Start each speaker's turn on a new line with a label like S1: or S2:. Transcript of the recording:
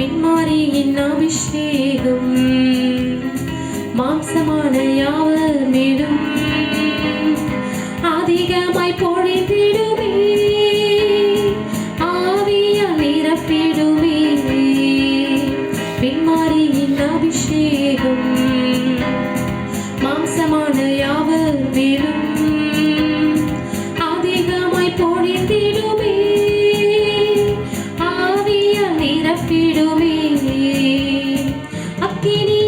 S1: பின்மாரியின் அபிஷேகம். மாம்சமான யாவர் மேலும் அதிகமாய் பொழிந்திடுமே. பிறப்பிடுமே. அக்கினி